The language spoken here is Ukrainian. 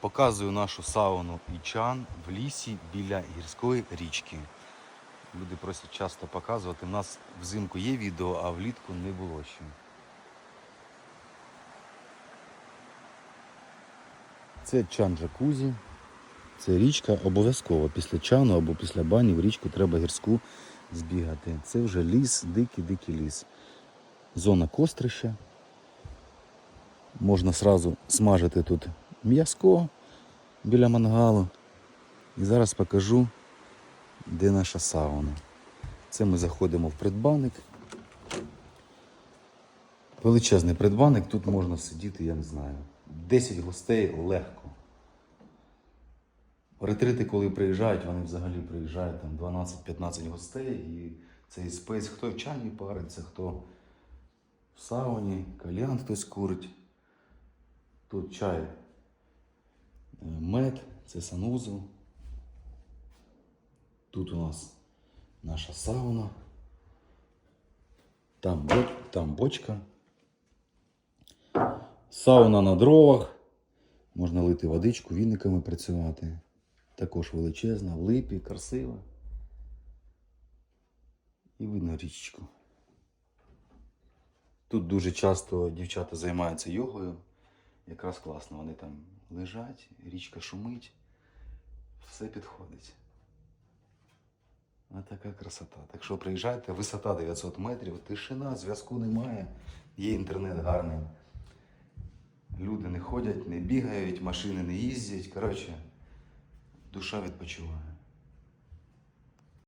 Показую нашу сауну Ічан в лісі біля гірської річки. Люди просять часто показувати. У нас взимку є відео, а влітку не було ще. Це чан джакузі. Це річка обов'язково. Після чану або після бані в річку треба гірську збігати. Це вже ліс, дикий-дикий ліс. Зона кострища. Можна сразу смажити тут м'язко біля мангалу. І зараз покажу, де наша сауна. Це ми заходимо в придбаник. Величезний придбаник, тут можна сидіти, я не знаю. 10 гостей легко. Ретрити, коли приїжджають, вони взагалі приїжджають там 12-15 гостей, і цей спейс, хто в чані париться, хто в сауні, кальян хтось курить. Тут чай, мед, це санузел. Тут у нас наша сауна. Там, там бочка. Сауна на дровах. Можна лити водичку, віниками працювати. Також величезна, в липі, красива. І видно річку. Тут дуже часто дівчата займаються йогою. Якраз класно, вони там лежать, річка шумить, все підходить. А така красота. Так що приїжджайте, висота 900 метрів, тишина, зв'язку немає, є інтернет гарний. Люди не ходять, не бігають, машини не їздять. Коротше, душа відпочиває.